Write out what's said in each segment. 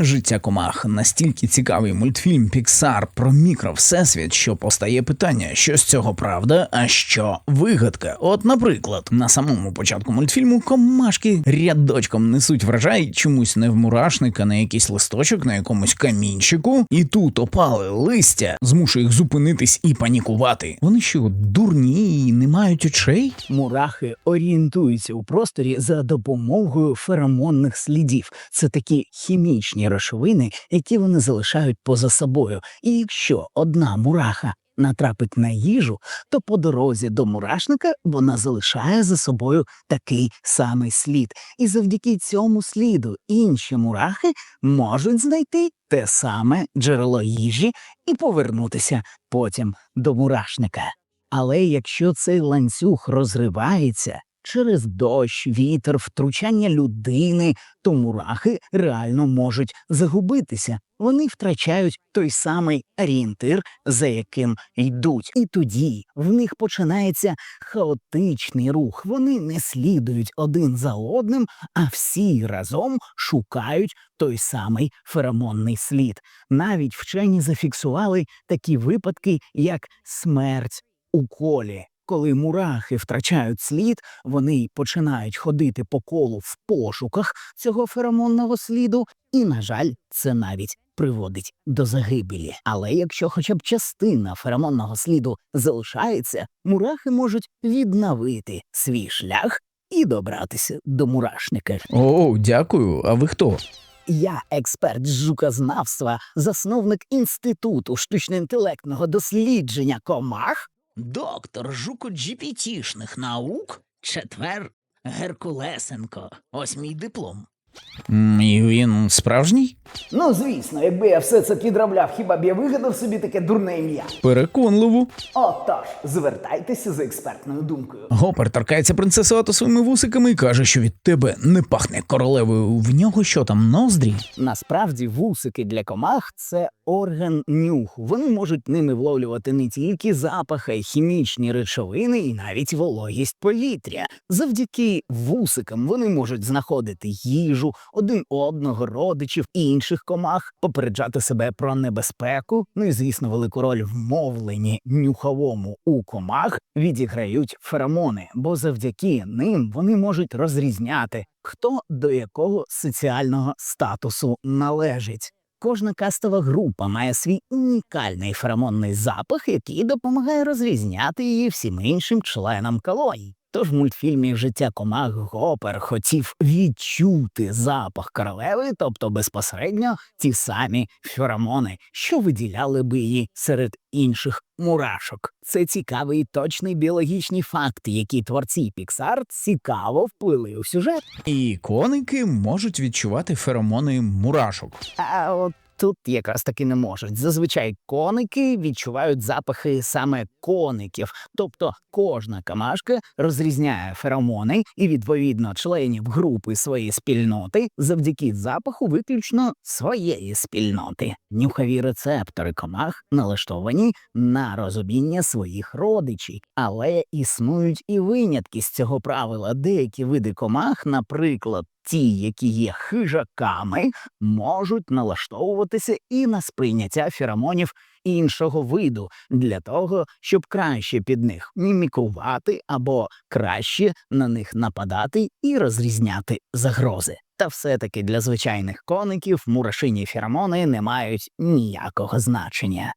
Життя комах настільки цікавий мультфільм Піксар про мікровсесвіт, що постає питання, що з цього правда, а що вигадка. От, наприклад, на самому початку мультфільму комашки рядочком несуть врожай чомусь не в мурашник, а на якийсь листочок на якомусь камінчику, і тут опали листя, змушує їх зупинитись і панікувати. Вони що, дурні і не мають очей? Мурахи орієнтуються у просторі за допомогою феромонних слідів. Це такі хімічні речовини, які вони залишають поза собою. І якщо одна мураха натрапить на їжу, то по дорозі до мурашника вона залишає за собою такий самий слід. І завдяки цьому сліду інші мурахи можуть знайти те саме джерело їжі і повернутися потім до мурашника. Але якщо цей ланцюг розривається через дощ, вітер, втручання людини, то мурахи реально можуть загубитися. Вони втрачають той самий орієнтир, за яким йдуть. І тоді в них починається хаотичний рух. Вони не слідують один за одним, а всі разом шукають той самий феромонний слід. Навіть вчені зафіксували такі випадки, як смерть у колі. Коли мурахи втрачають слід, вони починають ходити по колу в пошуках цього феромонного сліду, і, на жаль, це навіть приводить до загибелі. Але якщо хоча б частина феромонного сліду залишається, мурахи можуть відновити свій шлях і добратися до мурашника. О, дякую. А ви хто? Я експерт з жукознавства, засновник інституту штучно-інтелектного дослідження комах. Доктор жуко-джіпітішних наук, четвер Геркулесенко. Ось мій диплом. І він справжній? Ну, звісно, якби я все це підробляв, хіба б я вигадав собі таке дурне ім'я. Переконливо. Отож, звертайтеся за експертною думкою. Гопер торкається принцесу Ато своїми вусиками і каже, що від тебе не пахне королевою. В нього що там, ноздрі? Насправді вусики для комах це орган нюху. Вони можуть ними вловлювати не тільки запахи, хімічні речовини і навіть вологість повітря. Завдяки вусикам вони можуть знаходити їжу, один одного, родичів і інших комах, попереджати себе про небезпеку. Ну і звісно, велику роль в мовленні нюховому у комах відіграють феромони, бо завдяки ним вони можуть розрізняти, хто до якого соціального статусу належить. Кожна кастова група має свій унікальний феромонний запах, який допомагає розрізняти її всім іншим членам колоній. Тож в мультфільмі Життя комах Гопер хотів відчути запах королеви, тобто безпосередньо ті самі феромони, що виділяли би її серед інших мурашок. Це цікавий і точний біологічний факт, який творці Pixar цікаво вплили у сюжет. І коники можуть відчувати феромони мурашок. А от тут якраз таки не можуть. Зазвичай коники відчувають запахи саме коників, тобто кожна камашка розрізняє феромони і відповідно членів групи своєї спільноти завдяки запаху виключно своєї спільноти. Нюхові рецептори комах налаштовані на розуміння своїх родичів, але існують і винятки з цього правила. Деякі види комах, наприклад. Ті, які є хижаками, можуть налаштовуватися і на сприйняття феромонів іншого виду для того, щоб краще під них мімікувати або краще на них нападати і розрізняти загрози. Та все-таки для звичайних коників мурашині феромони не мають ніякого значення.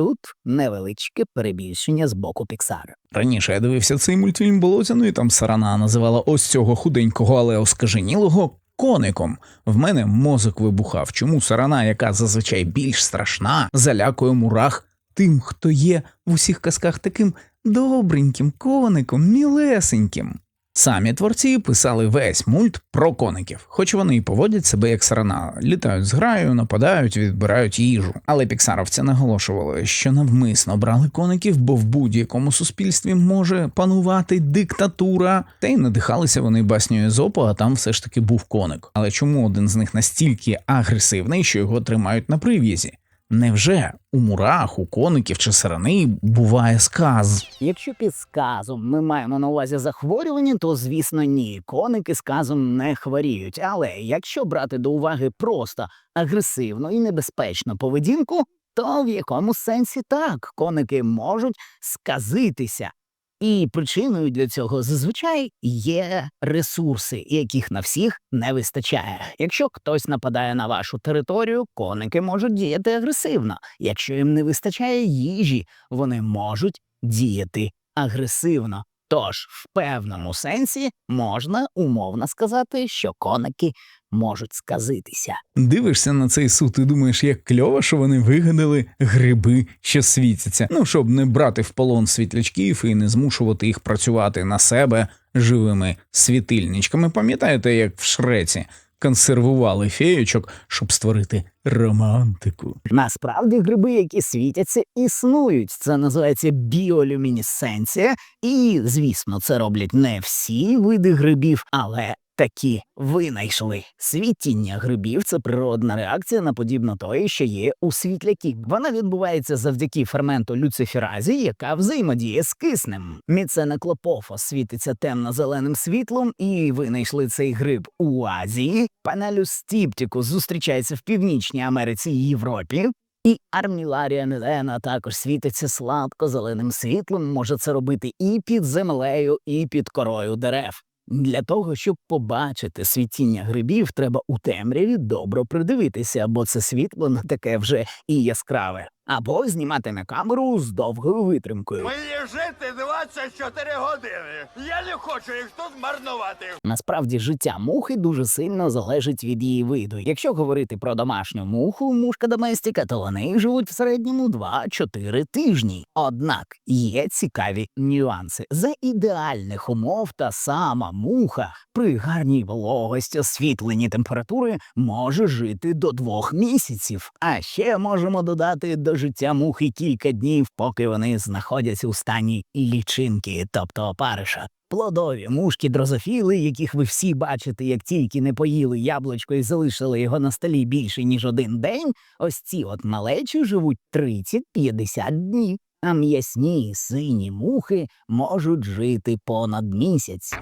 Тут невеличке перебільшення з боку Піксара. Раніше я дивився цей мультфільм Болотяну, і там Сарана називала ось цього худенького, але оскаженілого коником. В мене мозок вибухав. Чому сарана, яка зазвичай більш страшна, залякує мурах тим, хто є в усіх казках таким добреньким коником, мілесеньким. Самі творці писали весь мульт про коників, хоч вони і поводять себе як сарана, літають з граю, нападають, відбирають їжу. Але піксаровці наголошували, що навмисно брали коників, бо в будь-якому суспільстві може панувати диктатура. Та й надихалися вони баснею Зопо, а там все ж таки був коник. Але чому один з них настільки агресивний, що його тримають на прив'язі? Невже у мурах, у коників чи сарани буває сказ? Якщо під сказом ми маємо на увазі захворювання, то звісно ні, коники сказом не хворіють. Але якщо брати до уваги просто агресивну і небезпечну поведінку, то в якому сенсі так коники можуть сказитися. І причиною для цього зазвичай є ресурси, яких на всіх не вистачає. Якщо хтось нападає на вашу територію, коники можуть діяти агресивно. Якщо їм не вистачає їжі, вони можуть діяти агресивно. Тож, в певному сенсі можна умовно сказати, що коники можуть сказитися. Дивишся на цей суд і думаєш, як кльово, що вони вигадали гриби, що світяться. Ну, щоб не брати в полон світлячків і не змушувати їх працювати на себе живими світильничками. Пам'ятаєте, як в Шреці консервували феєчок, щоб створити романтику? Насправді гриби, які світяться, існують. Це називається біолюмінесценція, і, звісно, це роблять не всі види грибів, але такі винайшли. Світіння грибів це природна реакція на подібно тої, що є у світляків. Вона відбувається завдяки ферменту люциферазі, яка взаємодіє з киснем. Міценоклопофа світиться темно-зеленим світлом, і винайшли цей гриб у Азії. Панелюс стіптікус зустрічається в Північній Америці і Європі. І арміларія Нелена також світиться сладко зеленим світлом, може це робити і під землею, і під корою дерев. Для того, щоб побачити світіння грибів, треба у темряві добре придивитися, бо це світло не таке вже і яскраве. Або знімати на камеру з довгою витримкою. Мені жити 24 години. Я не хочу їх тут змарнувати. Насправді життя мухи дуже сильно залежить від її виду. Якщо говорити про домашню муху, мушка доместика, то вони живуть в середньому 2-4 тижні. Однак є цікаві нюанси. За ідеальних умов та сама муха при гарній вологості, освітленні температури може жити до двох місяців. А ще можемо додати до життя мухи кілька днів, поки вони знаходяться у стані лічинки, тобто опариша. Плодові мушки дрозофіли, яких ви всі бачите, як тільки не поїли яблучко і залишили його на столі більше ніж один день, ось ці от малечі живуть 30-50 днів. А м'ясні сині мухи можуть жити понад місяць.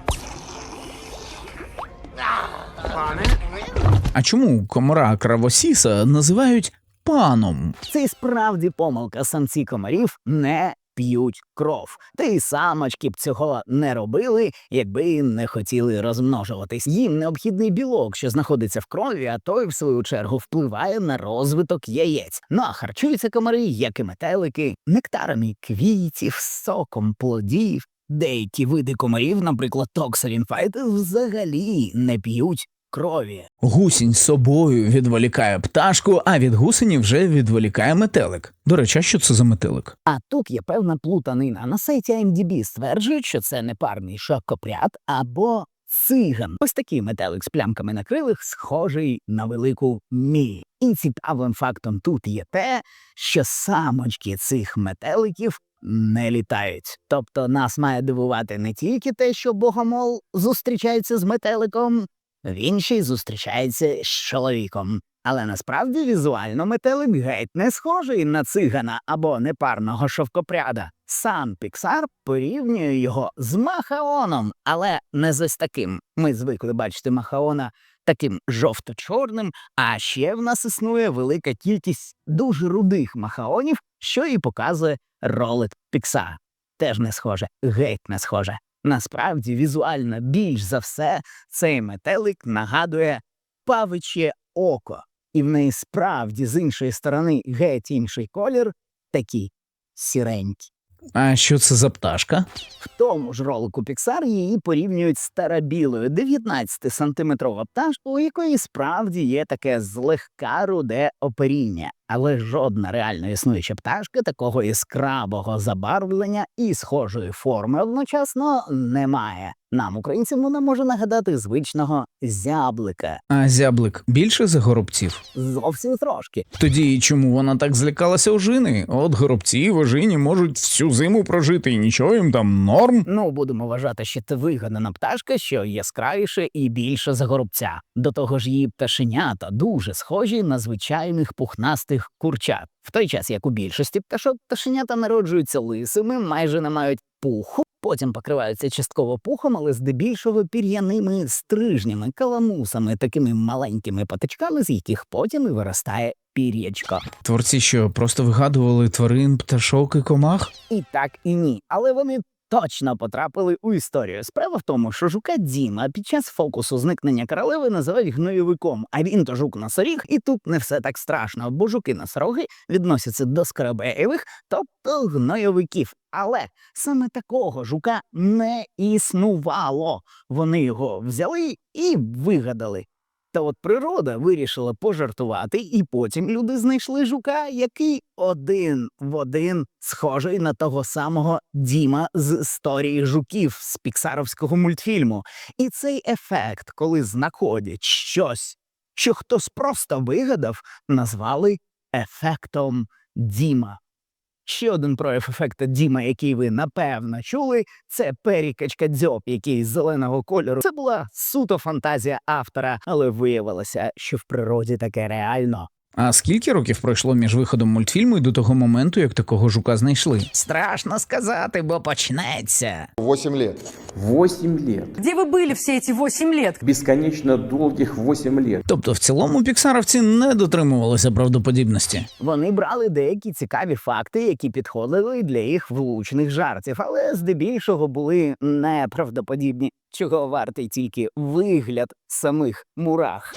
А чому комара кравосіса називають паном? Це справді помилка самці комарів не п'ють кров. Та й самочки б цього не робили, якби не хотіли розмножуватись. Їм необхідний білок, що знаходиться в крові, а той, в свою чергу, впливає на розвиток яєць. Ну а харчуються комари, як і метелики, нектарами квітів, соком плодів. Деякі види комарів, наприклад, токсорінфайти, взагалі не п'ють крові. Гусінь собою відволікає пташку, а від гусені вже відволікає метелик. До речі, а що це за метелик? А тут є певна плутанина. На сайті IMDb стверджують, що це не парний шокопряд або циган. Ось такий метелик з плямками на крилах, схожий на велику мі. І цікавим фактом тут є те, що самочки цих метеликів не літають. Тобто нас має дивувати не тільки те, що богомол зустрічається з метеликом, він ще й зустрічається з чоловіком. Але насправді візуально метелик геть не схожий на цигана або непарного шовкопряда. Сам Піксар порівнює його з Махаоном, але не з ось таким. Ми звикли бачити Махаона таким жовто-чорним, а ще в нас існує велика кількість дуже рудих махаонів, що і показує ролик Піксара. Теж не схоже, геть не схоже. Насправді, візуально більш за все цей метелик нагадує павичє око, і в неї справді з іншої сторони геть інший колір, такий сіренький. А що це за пташка? В тому ж ролику Pixar її порівнюють з старобілою 19-сантиметрова пташка, у якої справді є таке злегка руде оперіння. Але жодна реально існуюча пташка такого яскравого забарвлення і схожої форми одночасно немає. Нам, українцям, вона може нагадати звичного зяблика. А зяблик більше за горобців? Зовсім трошки. Тоді чому вона так злякалася ожини? От горобці і ожині можуть всю зиму прожити, і нічого їм там норм. Ну, будемо вважати, що це вигадана пташка, що яскравіше і більше за горобця. До того ж, її пташенята дуже схожі на звичайних пухнастих лисих курчат. В той час, як у більшості пташок, пташенята народжуються лисими, майже не мають пуху, потім покриваються частково пухом, але здебільшого пір'яними стрижнями, каламусами, такими маленькими патичками, з яких потім і виростає пір'ячко. Творці, що просто вигадували тварин, пташок і комах? І так, і ні. Але вони точно потрапили у історію. Справа в тому, що жука Діма під час фокусу зникнення королеви називають гноєвиком, а він то жук носоріг, і тут не все так страшно, бо жуки носороги відносяться до скарабеєвих, тобто гнойовиків. Але саме такого жука не існувало. Вони його взяли і вигадали. Та от природа вирішила пожартувати, і потім люди знайшли жука, який один в один схожий на того самого Діма з історії жуків з піксаровського мультфільму. І цей ефект, коли знаходять щось, що хтось просто вигадав, назвали ефектом Діма. Ще один прояв ефекта Діма, який ви напевно чули, це перікачка дзьоб, який з зеленого кольору. Це була суто фантазія автора, але виявилося, що в природі таке реально. А скільки років пройшло між виходом мультфільму і до того моменту, як такого жука знайшли? Страшно сказати, бо почнеться. 8 лет. 8 лет. Где вы были все эти 8 лет? Бесконечно долгих 8 лет. Тобто, в цілому піксаровці не дотримувалися правдоподібності. Вони брали деякі цікаві факти, які підходили для їх влучних жартів, але здебільшого були неправдоподібні, чого вартий тільки вигляд самих мурах.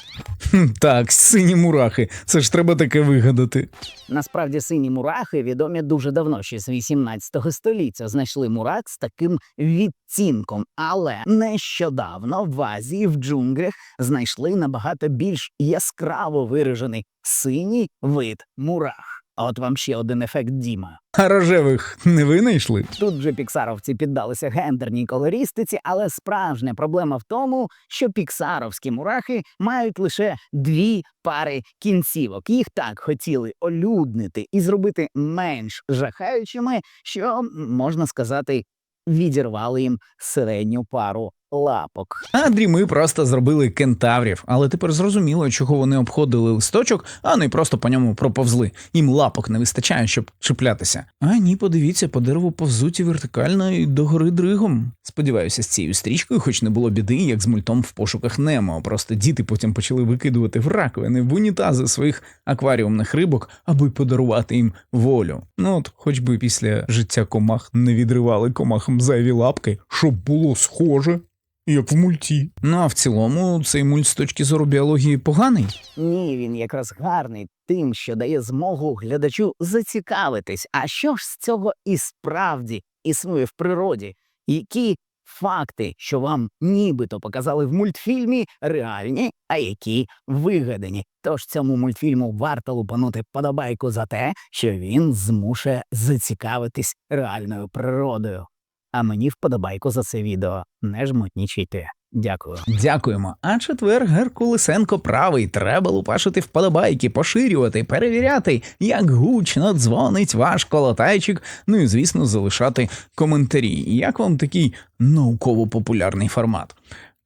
Хм, Так, сині мурахи. Це ж треба таке вигадати. Насправді сині мурахи відомі дуже давно, ще з 18 століття. Знайшли мурак з таким відтінком, але нещодавно в Азії в джунглях знайшли набагато більш яскраво виражений синій вид мурах. А От вам ще один ефект Діма. А рожевих не винайшли? Тут же піксаровці піддалися гендерній колористиці, але справжня проблема в тому, що піксаровські мурахи мають лише дві пари кінцівок. Їх так хотіли олюднити і зробити менш жахаючими, що можна сказати, відірвали їм середню пару лапок. А дріми просто зробили кентаврів, але тепер зрозуміло, чого вони обходили листочок, а не просто по ньому проповзли. Їм лапок не вистачає, щоб чіплятися. А ні, подивіться, по дереву повзуть і вертикально і догори дригом. Сподіваюся, з цією стрічкою, хоч не було біди, як з мультом в пошуках Немо. Просто діти потім почали викидувати в раковини в унітази своїх акваріумних рибок, аби подарувати їм волю. Ну от, хоч би після життя комах не відривали комахам зайві лапки, щоб було схоже. Як в мульті. Ну а в цілому цей мульт з точки зору біології поганий. Ні, він якраз гарний тим, що дає змогу глядачу зацікавитись. А що ж з цього і справді існує в природі? Які факти, що вам нібито показали в мультфільмі, реальні, а які вигадані? Тож цьому мультфільму варто лупанути подобайку за те, що він змушує зацікавитись реальною природою. А мені вподобайку за це відео не жмотнічайте. Дякую. Дякуємо. А четвер Геркулесенко правий. Треба лупашити вподобайки, поширювати, перевіряти, як гучно дзвонить ваш колотайчик. Ну і звісно, залишати коментарі. Як вам такий науково-популярний формат?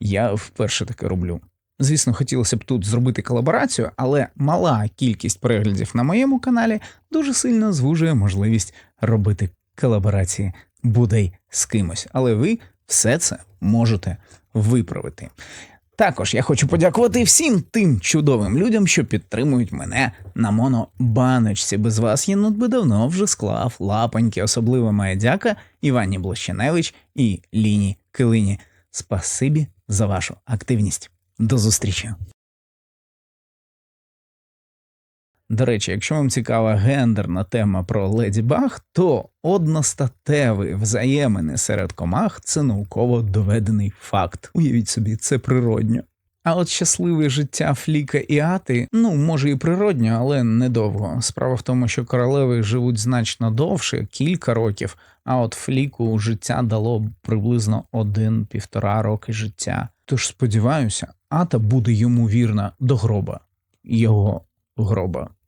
Я вперше таке роблю. Звісно, хотілося б тут зробити колаборацію, але мала кількість переглядів на моєму каналі дуже сильно звужує можливість робити колаборації бодай з кимось. Але ви все це можете виправити. Також я хочу подякувати всім тим чудовим людям, що підтримують мене на монобаночці. Без вас єнот би давно вже склав лапоньки. Особливо моя дяка Івані Блощеневич і Ліні Килині. Спасибі за вашу активність. До зустрічі. До речі, якщо вам цікава гендерна тема про леді Баг, то одностатеві взаємини серед комах це науково доведений факт. Уявіть собі, це природньо. А от щасливе життя Фліка і Ати, ну може і природньо, але недовго. Справа в тому, що королеви живуть значно довше, кілька років, а от Фліку життя дало приблизно один-півтора роки життя. Тож сподіваюся, Ата буде йому вірна до гроба, його гроба.